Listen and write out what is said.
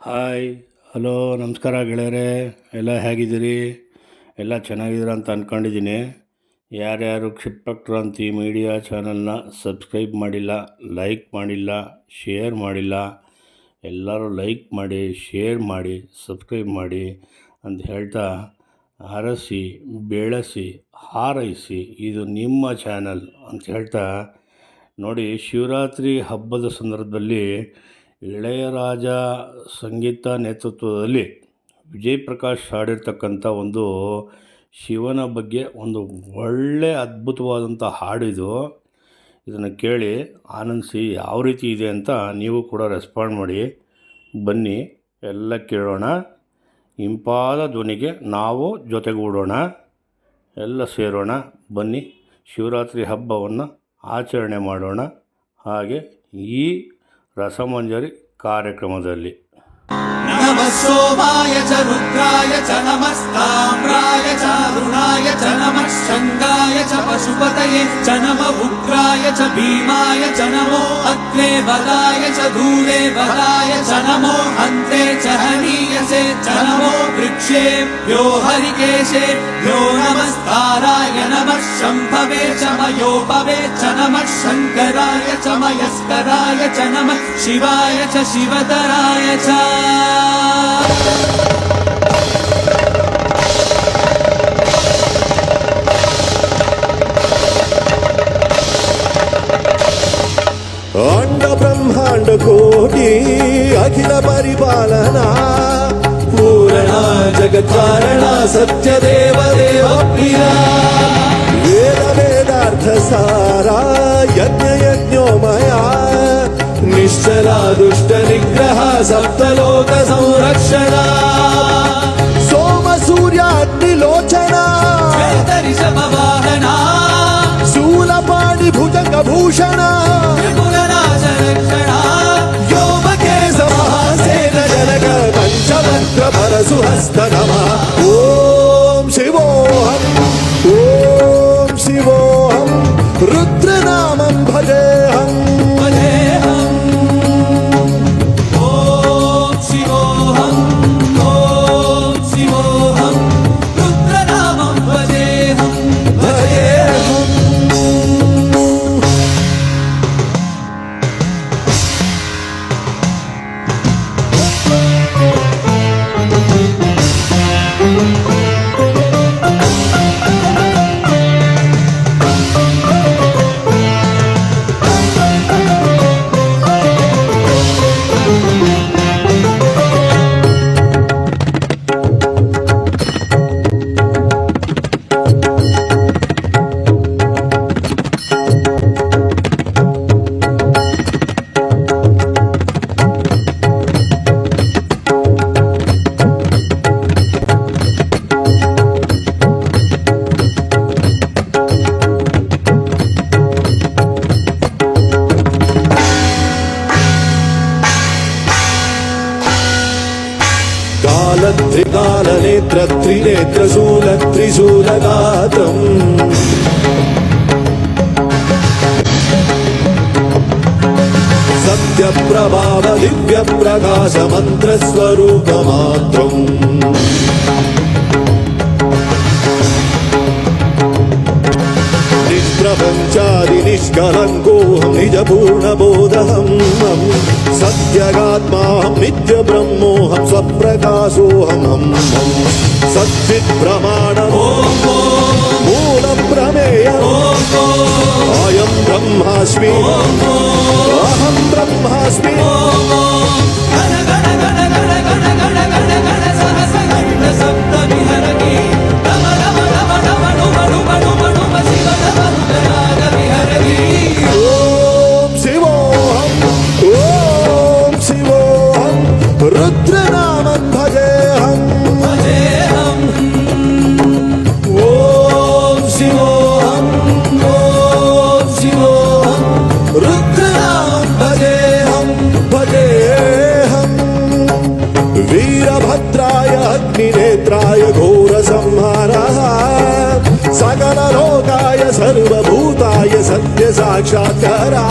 Hi, hello, ನಮಸ್ಕಾರ ಗೆಳೆಯರೇ, ಎಲ್ಲ ಹೇಗಿದ್ದೀರಿ? ಎಲ್ಲ ಚೆನ್ನಾಗಿದ್ದೀರ ಅಂತ ಅಂದ್ಕೊಂಡಿದ್ದೀನಿ ಯಾರ್ಯಾರು ಕ್ಷಿಪ್ರಕ್ರಾಂತಿ ಮೀಡಿಯಾ ಚಾನಲ್ನ ಸಬ್ಸ್ಕ್ರೈಬ್ ಮಾಡಿಲ್ಲ, ಲೈಕ್ ಮಾಡಿಲ್ಲ, ಶೇರ್ ಮಾಡಿಲ್ಲ, ಎಲ್ಲರೂ ಲೈಕ್ ಮಾಡಿ, ಶೇರ್ ಮಾಡಿ, ಸಬ್ಸ್ಕ್ರೈಬ್ ಮಾಡಿ ಅಂತ ಹೇಳ್ತಾ ಹರಸಿ ಬೆಳೆಸಿ, ಹಾರೈಸಿ ಇದು ನಿಮ್ಮ ಚಾನಲ್ ಅಂತ ಹೇಳ್ತಾ ನೋಡಿ, ಶಿವರಾತ್ರಿ ಹಬ್ಬದ ಸಂದರ್ಭದಲ್ಲಿ ಇಳೆಯರಾಜ ಸಂಗೀತ ನೇತೃತ್ವದಲ್ಲಿ ವಿಜಯ್ ಪ್ರಕಾಶ್ ಹಾಡಿರ್ತಕ್ಕಂಥ ಒಂದು ಶಿವನ ಬಗ್ಗೆ ಒಂದು ಒಳ್ಳೆಯ ಅದ್ಭುತವಾದಂಥ ಹಾಡಿದು ಇದನ್ನು ಕೇಳಿ ಆನಂದಿಸಿ ಯಾವ ರೀತಿ ಇದೆ ಅಂತ ನೀವು ಕೂಡ ರೆಸ್ಪಾಂಡ್ ಮಾಡಿ. ಬನ್ನಿ, ಎಲ್ಲ ಕೇಳೋಣ. ಇಂಪಾದ ಧ್ವನಿಗೆ ನಾವು ಜೊತೆಗೂಡೋಣ. ಎಲ್ಲ ಸೇರೋಣ. ಬನ್ನಿ, ಶಿವರಾತ್ರಿ ಹಬ್ಬವನ್ನು ಆಚರಣೆ ಮಾಡೋಣ. ಹಾಗೆ ಈ ರಸಮಂಜರಿ ಕಾರ್ಯಕ್ರಮದಲ್ಲಿ ಸೋಮಾಯ ಚ ರುದ್ರಾಯ ಚ ನಮಸ್ತಾಮ್ರಾಯ ಚ ಅರುಣಾಯ ಚ ನಮಃ ಶಂಗಾಯ ಚ ಪಶುಪತಯೇ ಚ ನಮ ಉಗ್ರಾಯ ಚ ಭೀಮಾಯ ಚ ನಮೋ ಅಗ್ನೇ ಬಲಾಯ ಚ ಧೂಲೇ ಬಲಾಯ ಚ ನಮೋ ಹಂತೆ ಚ ಹನೀಯಸೆ ಚ ನಮೋ ವೃಕ್ಷೇಭ್ಯೋ ಹರಿಕೇಶೇಭ್ಯೋ ನ शम्भवे शमयो भवे च नमः शङ्कराय च मयस्कराय च नमः शिवाय च शिवतराय च। अंड ब्रह्मांड अखिल परिपालना पूरणा जगत्कारणा सत्यदेव देव देव దుష్ట నిగ్రహ సప్తలో కాలత్రికాలనేత్ర త్రినేత్ర శూల త్రిశూలగాత్రం సత్యప్రభావ దివ్య ప్రకాశ మంత్ర. స్వరూప నిష్కలంకోహం నిజ పూర్ణబోధహం సత్యగాత్మాహం నిత్య బ్రహ్మోహం స్వప్రకాశోహం సచ్చిత్ ప్రమాణం మూల ప్రమేయం అయం బ్రహ్మాస్మి అహం బ్రహ్మాస్మి रामं भजेऽहम् भजेऽहम् ॐ शिवोऽहम् ॐ शिवोऽहम् रुद्ररामं भजेऽहम् भजेऽहम् वीरभद्राय अग्निनेत्राय घोरसंहारः। सकलरोगाय सर्वभूताय सत्यसाक्षात्करा।